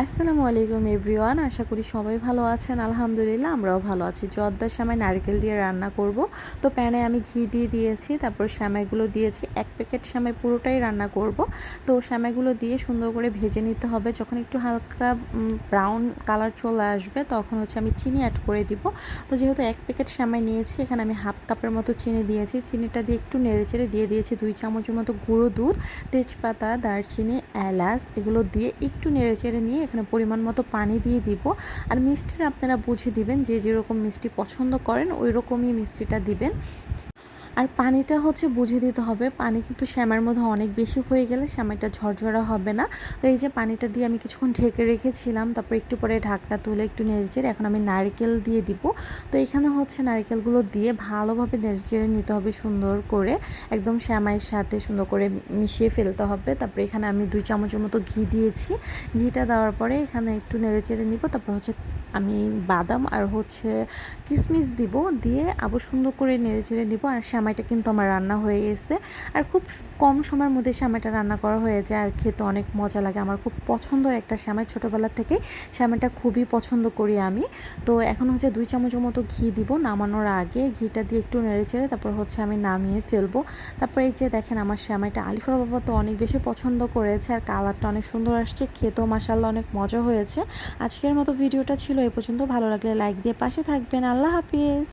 আসসালামু আলাইকুম এভরিওয়ান, আশা করি সবাই ভালো আছেন। আলহামদুলিল্লাহ, আমরাও ভালো আছি। জর্দার সময় নারকেল দিয়ে রান্না করব। তো প্যানে আমি ঘি দিয়ে দিয়েছি, তারপর শ্যামাইগুলো দিয়েছি। এক প্যাকেট শ্যামাই পুরোটাই রান্না করব। তো শ্যামাইগুলো দিয়ে সুন্দর করে ভেজে নিতে হবে। যখন একটু হালকা ব্রাউন কালার চলে আসবে, তখন হচ্ছে আমি চিনি অ্যাড করে দিব। তো যেহেতু এক প্যাকেট শ্যামাই নিয়েছি, এখানে আমি হাফ কাপের মতো চিনি দিয়েছি। চিনিটা দিয়ে একটু নেড়েচেড়ে দিয়ে দিয়েছি দুই চামচের মতো গুঁড়ো দুধ, তেজপাতা, দারচিনি, এলাচ, এগুলো দিয়ে একটু নেড়েচেড়ে নিয়ে এখানে পরিমাণ মতো পানি দিয়ে দিব। আর মিষ্টির আপনারা বুঝে দিবেন যে যেরকম মিষ্টি পছন্দ করেন ওই রকমই মিষ্টিটা দিবেন। আর পানিটা হচ্ছে বুঝে দিতে হবে, পানি কিন্তু শ্যামার মধ্যে অনেক বেশি হয়ে গেলে শ্যামাইটা ঝরঝরা হবে না। তো এই যে পানিটা দিয়ে আমি কিছুক্ষণ ঢেকে রেখেছিলাম, তারপর একটু পরে ঢাকনা তুলে একটু নেড়েচেড়ে এখন আমি নারকেল দিয়ে দিব। তো এখানে হচ্ছে নারকেলগুলো দিয়ে ভালোভাবে নেড়েচেড়ে নিতে হবে সুন্দর করে, একদম শ্যামাইয়ের সাথে সুন্দর করে মিশিয়ে ফেলতে হবে। তারপরে এখানে আমি দুই চামচের মতো ঘি দিয়েছি, ঘিটা দেওয়ার পরে এখানে একটু নেড়েচেড়ে নিব। তারপর হচ্ছে আমি বাদাম আর হচ্ছে কিশমিশ দিব, দিয়ে আবার সুন্দর করে নেড়েচেড়ে নিব আর শ্যামাইটা কিন্তু আমার রান্না হয়ে গেছে। আর খুব কম সময়ের মধ্যে শ্যামাইটা রান্না করা হয়ে যায় আর খেতে অনেক মজা লাগে। আমার খুব পছন্দের একটা শ্যামাই ছোটোবেলা থেকে শ্যামাইটা খুবই পছন্দ করি আমি। তো এখন হচ্ছে দুই চামচের মতো ঘি দিব নামানোর আগে। ঘিটা দিয়ে একটু নেড়ে চেড়ে তারপর হচ্ছে আমি নামিয়ে ফেলব। তারপর এই যে দেখেন আমার শ্যামাইটা আলিফার বাবা তো অনেক বেশি পছন্দ করেছে আর কালারটা অনেক সুন্দর আসছে। খেতেও মাসাল্লাহ অনেক মজা হয়েছে। আজকের মতো ভিডিওটা ছিল এই পর্যন্ত। ভালো লাগলে লাইক দিয়ে পাশে থাকবেন। আল্লাহ হাফিজ।